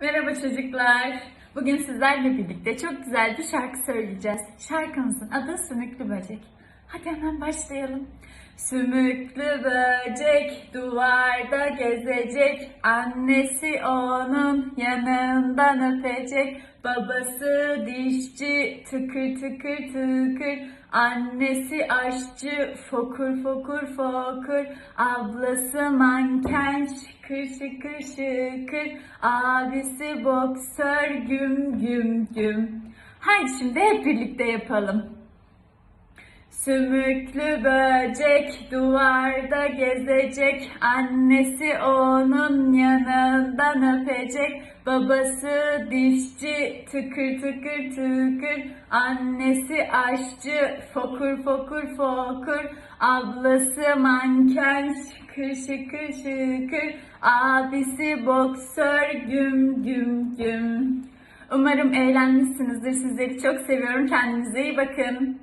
Merhaba çocuklar. Bugün sizlerle birlikte çok güzel bir şarkı söyleyeceğiz. Şarkımızın adı Sümüklü Böcek. Hadi hemen başlayalım. Sümüklü böcek duvarda gezecek. Annesi onun yanından öpecek. Babası dişçi tıkır tıkır tıkır. Annesi aşçı fokur fokur fokur. Ablası manken şıkır şıkır şıkır. Abisi boksör güm güm güm. Haydi şimdi hep birlikte yapalım. Sümüklü böcek duvarda gezecek. Annesi onun yanından öpecek. Babası dişçi tıkır tıkır tıkır. Annesi aşçı fokur fokur fokur. Ablası manken şıkır şıkır şıkır. Abisi boksör güm güm güm. Umarım eğlenmişsinizdir. Sizleri çok seviyorum. Kendinize iyi bakın.